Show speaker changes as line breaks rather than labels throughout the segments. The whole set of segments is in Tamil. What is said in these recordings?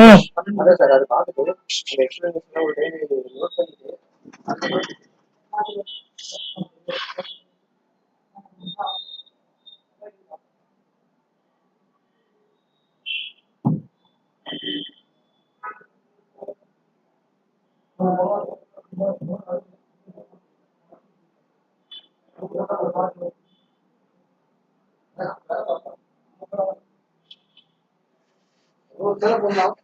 ம்
அதான் சார் அது பார்த்துட்டு அந்த எக்ஸ்பிளனேஷன் ஒரு டைம் நோட் பண்ணிட்டு அந்த note-
ம்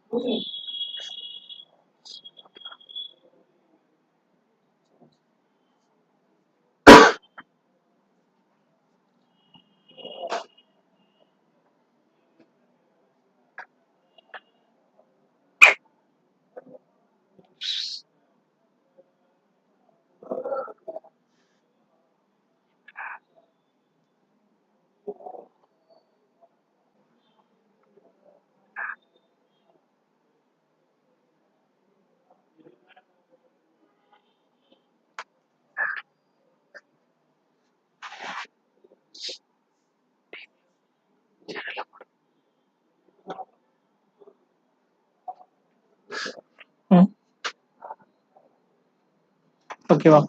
ஓகேவா?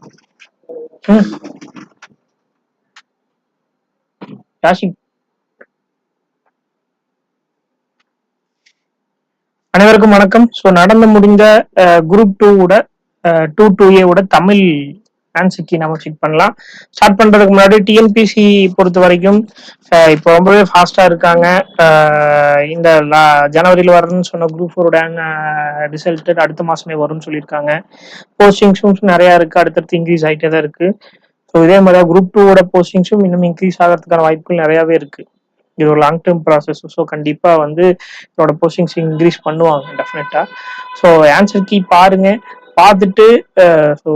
ம். அனைவருக்கும் வணக்கம். ஸோ நடந்து முடிந்த குரூப் டூவோட டூ டூ ஏவோட தமிழ் ஆன்சர் நம்ம செக் பண்ணலாம். ஸ்டார்ட் பண்றதுக்கு முன்னாடி டிஎன்பிசி பொறுத்த வரைக்கும் இப்போ ரொம்பவே ஃபாஸ்டா இருக்காங்க. இந்த லா- ஜனவரியில் வரணும்னு சொன்ன குரூப் ஃபோரோட ரிசல்ட் அடுத்த மாசமே வரும்னு சொல்லியிருக்காங்க. போஸ்டிங்ஸும் நிறைய இருக்கு. அடுத்தடுத்து இன்க்ரீஸ் ஆகிட்டே தான் இருக்கு. ஸோ இதே மாதிரி குரூப் டூவோட போஸ்டிங்ஸும் இன்னும் இன்க்ரீஸ் ஆகிறதுக்கான வாய்ப்புகள் நிறையாவே இருக்கு. இது ஒரு லாங் டேர்ம் ப்ராசஸ் ஸோ கண்டிப்பாக வந்து இதோட போஸ்டிங்ஸ் இன்க்ரீஸ் பண்ணுவாங்க டெஃபினட்டாக ஸோ ஆன்சர் கீ பாருங்க. பார்த்துட்டு ஸோ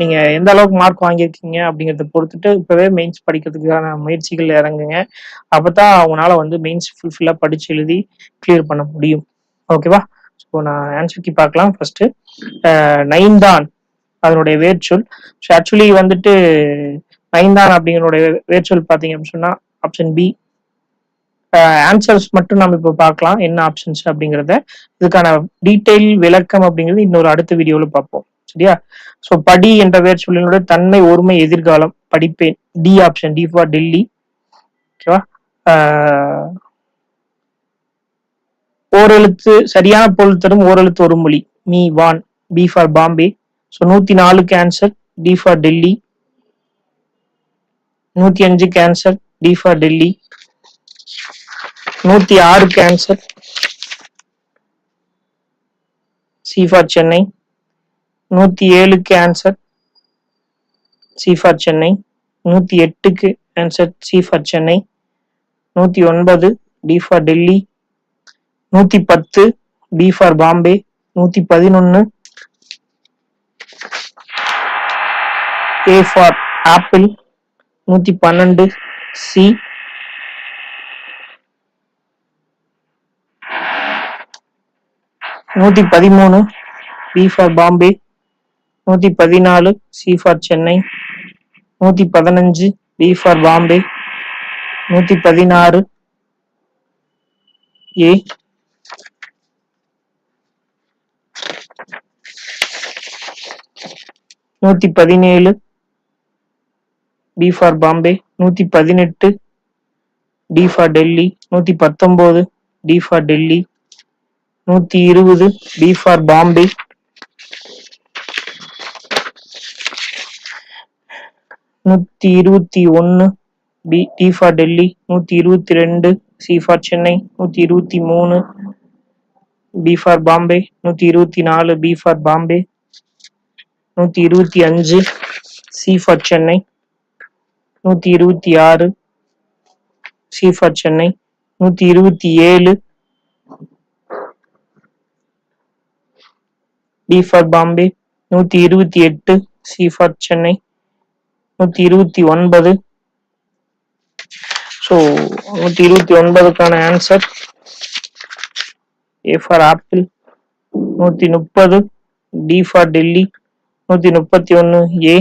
நீங்க எந்த அளவுக்கு மார்க் வாங்கியிருக்கீங்க அப்படிங்கறத பொறுத்துட்டு இப்பவே மெயின்ஸ் படிக்கிறதுக்கான முயற்சிகள் இறங்குங்க. அப்பதான் அவங்களால வந்து மெயின்ஸ் ஃபுல்ஃபில்லா படிச்சு எழுதி கிளியர் பண்ண முடியும். ஓகேவா ஸோ நான் ஆன்சர் பார்க்கலாம். ஃபர்ஸ்ட் நைன்தான் அதனுடைய வேர்ச்சொல். ஸோ ஆக்சுவலி வந்துட்டு நைன்தான் அப்படிங்கிறனுடைய வேர்ச்சொல் பார்த்தீங்க அப்படின்னு சொன்னா ஆப்ஷன் பி ஆன்சர்ஸ் மட்டும் நம்ம இப்போ பார்க்கலாம். என்ன ஆப்ஷன்ஸ் அப்படிங்கிறத. இதுக்கான டீட்டெயில் விளக்கம் அப்படிங்கிறது இன்னொரு அடுத்த வீடியோவில் பார்ப்போம். சரியா? ஸோ படி என்ற வேர் சொல்லினுடைய தன்மை ஒருமை எதிர்காலம் படிப்பேன். D option D for Delhi ஓகேவா ஓரெழுத்து சரியான பொருள் தரும் ஓரெழுத்து ஒரு மொழி. மீ வான் பி ஃபார் பாம்பே. ஸோ நூத்தி நாலு கேன்சர் டி ஃபார் டெல்லி நூத்தி அஞ்சு கேன்சர் டி ஃபார் டெல்லி நூத்தி ஆறு கேன்சர் சி ஃபார் சென்னை நூத்தி ஏழுக்கு ஆன்சர் சி ஃபார் சென்னை நூத்தி எட்டுக்கு ஆன்சர் சி ஃபார் சென்னை நூத்தி ஒன்பது டி ஃபார் டெல்லி நூத்தி பத்து பி ஃபார் பாம்பே நூத்தி பதினொன்று ஏ ஃபார் ஆப்பிள் நூத்தி பன்னெண்டு சி நூத்தி பதிமூணு பி ஃபார் பாம்பே நூத்தி பதினாலு சி ஃபார் சென்னை நூத்தி பதினஞ்சு பி ஃபார் பாம்பே நூத்தி பதினாறு ஏ நூத்தி பதினேழு பி ஃபார் பாம்பே நூத்தி பதினெட்டு டி ஃபார் டெல்லி நூத்தி பத்தொன்பது டி ஃபார் டெல்லி நூத்தி இருபது பி ஃபார் பாம்பே நூத்தி இருபத்தி ஒன்னு பி டி ஃபார் டெல்லி. நூத்தி இருபத்தி ரெண்டு சி ஃபார் சென்னை. நூத்தி இருபத்தி மூணு பி ஃபார் பாம்பே. நூத்தி இருபத்தி நாலு பி ஃபார் பாம்பே. நூத்தி இருபத்தி அஞ்சு சி ஃபார் சென்னை. நூத்தி இருபத்தி ஆறு சி ஃபார் சென்னை. நூத்தி இருபத்தி ஏழு பி ஃபார் பாம்பே. நூத்தி இருபத்தி எட்டு சி ஃபார் சென்னை. நூத்தி இருபத்தி ஒன்பது. ஸோ நூத்தி இருபத்தி ஒன்பதுக்கான ஆன்சர் ஏ ஃபார் ஆப்பிள் நூத்தி முப்பது. டி ஃபார் டெல்லி நூத்தி முப்பத்தி ஒன்னு. ஏ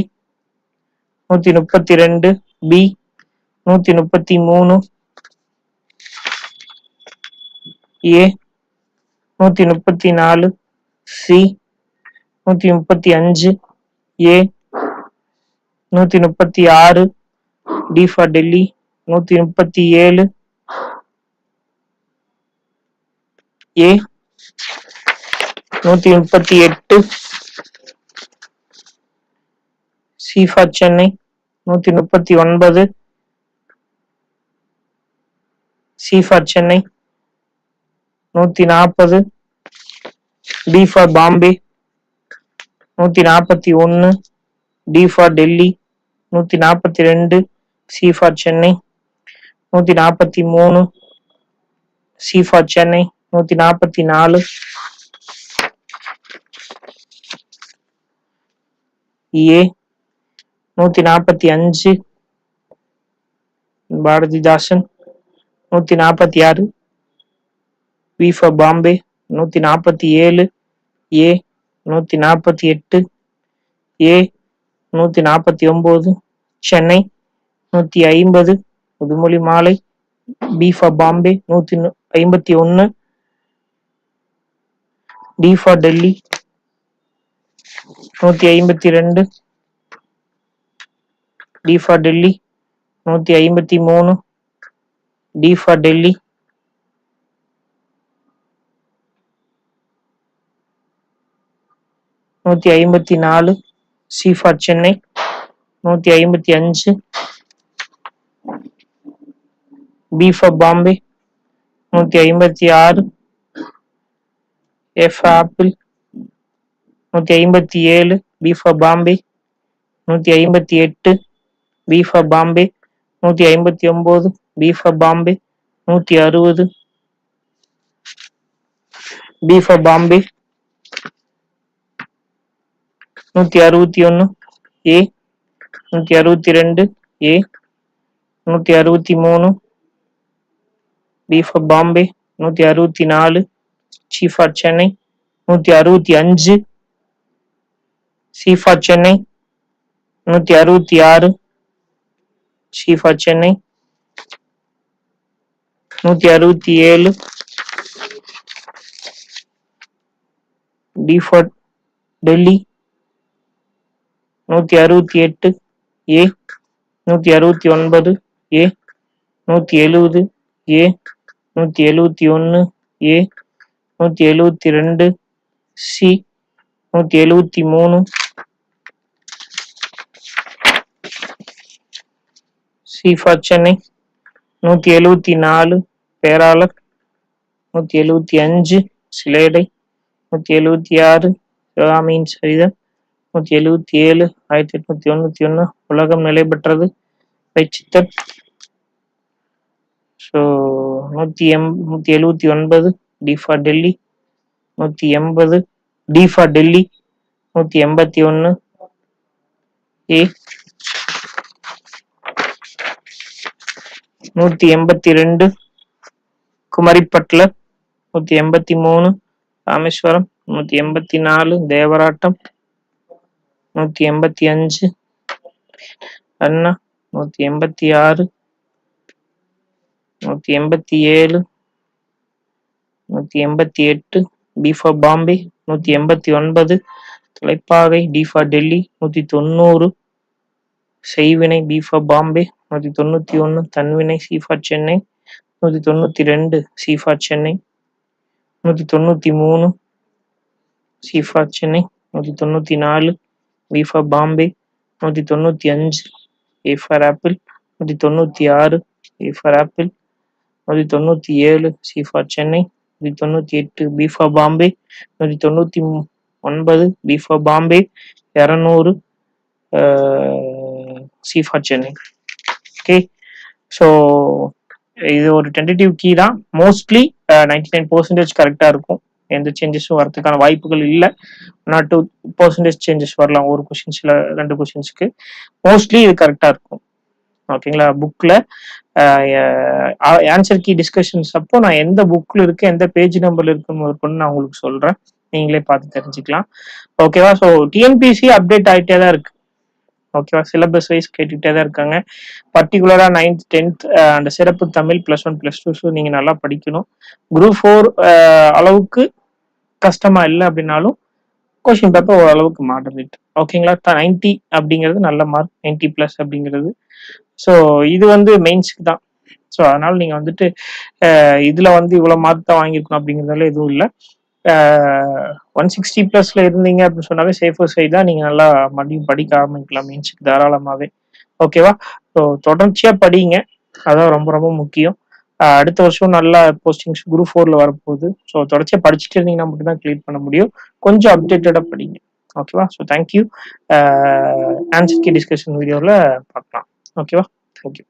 நூத்தி முப்பத்தி ரெண்டு. பி நூத்தி முப்பத்தி மூணு. ஏ நூத்தி முப்பத்தி நாலு. சி நூத்தி முப்பத்தி அஞ்சு. ஏ நூத்தி முப்பத்தி ஆறு டி ஃபார் டெல்லி நூத்தி முப்பத்தி ஏழு ஏ நூத்தி முப்பத்தி எட்டு சி ஃபார் சென்னை நூத்தி முப்பத்தி ஒன்பது சி ஃபார் சென்னை நூத்தி நாற்பது டி ஃபார் பாம்பே நூத்தி நாற்பத்தி ஒன்னு டி ஃபார் டெல்லி நூத்தி நாற்பத்தி ரெண்டு சி ஃபார் சென்னை நூத்தி நாற்பத்தி மூணு சி ஃபார் சென்னை நூத்தி நாற்பத்தி நாலு ஏ நூத்தி நாற்பத்தி அஞ்சு பாரதிதாசன் நூத்தி நாற்பத்தி ஆறு பி ஃபார் பாம்பே நூத்தி நாற்பத்தி ஏழு ஏ நூத்தி நாற்பத்தி எட்டு ஏ நூத்தி நாற்பத்தி ஒன்பது சென்னை நூத்தி ஐம்பது புதுமொழி மாலை பி ஃபார் பாம்பே நூத்தி ஐம்பத்தி ஒன்னு டி ஃபார் டெல்லி நூத்தி ஐம்பத்தி ரெண்டு டி ஃபார் டெல்லி நூத்தி ஐம்பத்தி மூணு டி ஃபார் டெல்லி நூத்தி ஐம்பத்தி நாலு சி ஃபார் சென்னை நூற்றி ஐம்பத்தி அஞ்சு. பி ஃபார் பாம்பே நூற்றி ஐம்பத்தி ஆறு. எஃப் ஆப்பிள் நூற்றி ஐம்பத்தி ஏழு. பி ஃபார் பாம்பே நூற்றி ஐம்பத்தி எட்டு. பி ஃபார் பாம்பே நூற்றி ஐம்பத்தி ஒம்பது. பி ஃபார் பாம்பே நூற்றி அறுபது. பி ஃபார் பாம்பே நூத்தி அறுபத்தி ஒன்னு ஏ. நூத்தி அறுபத்தி ரெண்டு ஏ. நூத்தி அறுபத்தி மூணு பி ஃபார் பாம்பே. நூத்தி அறுபத்தி நாலு சி ஃபார் சென்னை. நூத்தி அறுபத்தி அஞ்சு சி ஃபார் சென்னை. நூத்தி அறுபத்தி ஆறு சி ஃபார் சென்னை. நூத்தி அறுபத்தி ஏழு டி ஃபார் டெல்லி. நூத்தி அறுபத்தி எட்டு ஏ. நூத்தி அறுபத்தி ஒன்பது ஏ. நூத்தி எழுவது ஏ. நூத்தி எழுவத்தி ஒன்று ஏ. நூத்தி எழுவத்தி ரெண்டு சி. நூத்தி எழுவத்தி மூணு சி ஃபார் சென்னை. நூத்தி எழுவத்தி நாலு பேராளர். நூத்தி எழுவத்தி அஞ்சு சிலேடை. நூத்தி எழுவத்தி ஆறு சிவகாமியின் சரிதம். நூத்தி எழுவத்தி ஏழு ஆயிரத்தி எட்நூத்தி தொண்ணூத்தி ஒண்ணு உலகம் நிலை பெற்றது. பைச்சித்தர் ஸோ நூத்தி எம் நூத்தி எழுவத்தி ஒன்பது டி ஃபார் டெல்லி நூத்தி எண்பது டி ஃபார் டெல்லி நூத்தி எண்பத்தி ஒன்னு ஏ நூத்தி எண்பத்தி ரெண்டு குமரிப்பட்லர் நூத்தி எண்பத்தி மூணு ராமேஸ்வரம். நூத்தி எண்பத்தி நாலு தேவராட்டம். நூத்தி எண்பத்தி அஞ்சு. அண்ணா நூத்தி எண்பத்தி ஆறு. நூத்தி எண்பத்தி ஏழு. நூத்தி எண்பத்தி எட்டு. பி ஃபார் பாம்பே நூத்தி எண்பத்தி ஒன்பது. தலைப்பாகை டி ஃபார் டெல்லி நூத்தி தொண்ணூறு. செய்வினை பி ஃபார் பாம்பே நூத்தி தொண்ணூத்தி ஒன்னு தன்வினை சி ஃபார் சென்னை நூத்தி தொண்ணூத்தி ரெண்டு. சி ஃபார் சென்னை நூத்தி தொண்ணூத்தி மூணு. சி ஃபார் சென்னை நூத்தி தொண்ணூத்தி நாலு. பி ஃபார் பாம்பே நூத்தி தொண்ணூத்தி அஞ்சு ஏ ஃபார் ஆப்பிள் நூத்தி தொண்ணூத்தி ஆறு ஏ ஃபார் ஆப்பிள் நூத்தி தொண்ணூத்தி ஏழு சி ஃபார் சென்னை நூத்தி தொண்ணூத்தி எட்டு பி ஃபார் பாம்பே நூத்தி தொண்ணூத்தி ஒன்பது பி ஃபார் பாம்பே இரநூறு C for Chennai okay so இது ஒரு டென்டேட்டிவ் கீ தான். மோஸ்ட்லி நைன்டி நைன் பர்சன்டேஜ் கரெக்டாக இருக்கும். எந்த சேஞ்சஸும் வரதுக்கான வாய்ப்புகள் இல்லை. நாட் டூ பர்சன்டேஜ் சேஞ்சஸ் வரலாம். ஒரு கொஷின்ஸ்ல ரெண்டு கொஷின்ஸ்க்கு மோஸ்ட்லி இது கரெக்டாக இருக்கும். ஓகேங்களா புக்கில் ஆன்சர் கீ டிஸ்கஷன்ஸ் அப்போ நான் எந்த புக்கில் இருக்கு எந்த பேஜ் நம்பர்ல இருக்குன்னு நான் உங்களுக்கு சொல்கிறேன் நீங்களே பார்த்து தெரிஞ்சுக்கலாம். ஓகேவா ஸோ டிஎன்பிசி அப்டேட் ஆகிட்டே தான் இருக்கு. ஓகேவா சிலபஸ் வைஸ் கேட்டுக்கிட்டே தான் இருக்காங்க. பர்டிகுலராக நைன்த் டென்த் அந்த சிறப்பு Tamil plus one plus two so நீங்கள் நல்லா படிக்கணும். குரூப் ஃபோர் அளவுக்கு கஷ்டமாக இல்லை அப்படின்னாலும் கொஷின் பேப்பர் ஓரளவுக்கு மாடரேட் ஓகேங்களா நைன்டி அப்படிங்கிறது நல்ல மார்க் நைன்டி ப்ளஸ் அப்படிங்கிறது. ஸோ இது வந்து மெயின்ஸ்க்கு தான். ஸோ அதனால நீங்கள் வந்துட்டு இதில் வந்து இவ்வளோ மார்க் தான் வாங்கியிருக்கணும் அப்படிங்கிறதுல எதுவும் இல்லை. ஒன் சிக்ஸ்டி ப்ளஸ்ல இருந்தீங்க அப்படின்னு சொன்னாவே சேஃபர் சைடு தான். நீங்க நல்லா மறுபடியும் படிக்க ஆரம்பிக்கலாம் மீன்ஸுக்கு தாராளமாவே. ஓகேவா ஸோ தொடர்ச்சியா படிங்க. அதான் ரொம்ப ரொம்ப முக்கியம். அடுத்த வருஷம் நல்லா போஸ்டிங்ஸ் குரூப் ஃபோர்ல வரப்போகுது. ஸோ தொடர்ச்சியா படிச்சுட்டு இருந்தீங்கன்னா மட்டும்தான் கிளியர் பண்ண முடியும். கொஞ்சம் அப்டேட்டடா படிங்க. ஓகேவா so thank you answer key discussion வீடியோவில் பார்க்கலாம். ஓகேவா தேங்க்யூ